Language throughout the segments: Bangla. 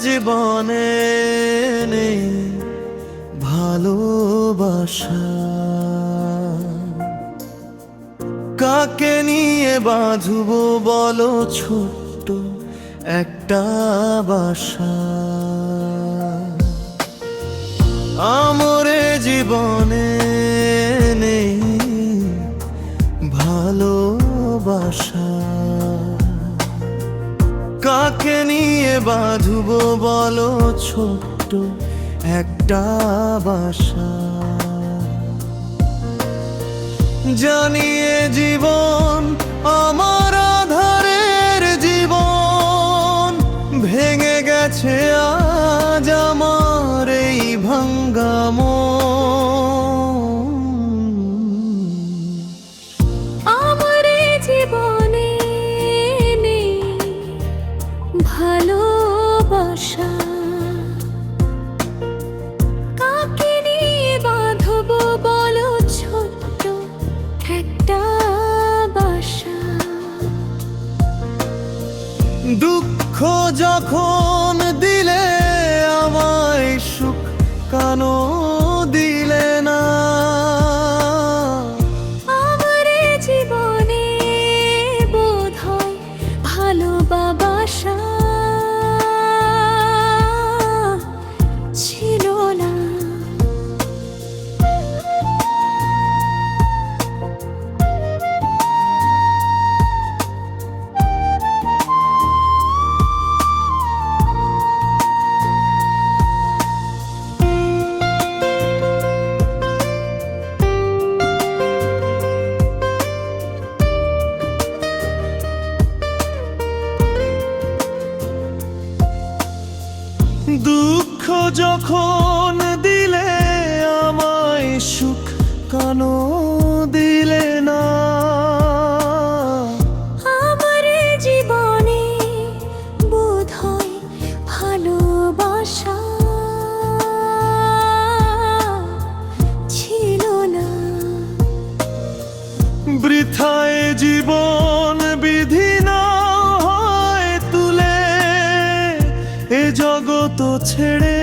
জীবনে নেই ভালোবাসা। কাকে নিয়ে বাঁধব বলো ছোট্ট একটা বাসা। আমরে জীবনে কাকে নিয়ে বাঁধব বলো ছোট্ট একটা বাসা? জানিয়ে জীবন বলো ছোট্ট একটা বাসা? দুঃখ যখন দিলে আমায় সুখ কেন দুঃখ যখন দিলে আমায় সুখ কেন দিলে না? আমার জীবনে বোধ হয় ভালোবাসা ছিল না। বৃথায় জীবন এ জগৎ ছেড়ে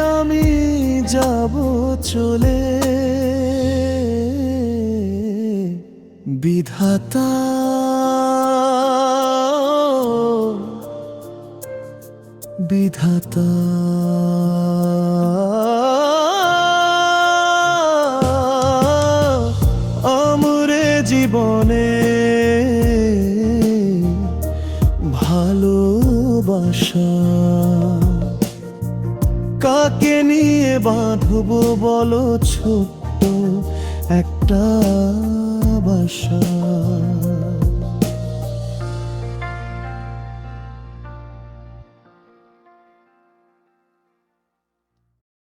আমি যাব চলে। বিধাতা বিধাতা। আমরে জীবনে ভালোবাসা। কাকে নিয়ে বাঁধব বলো ছোট্ট একটা বাসা?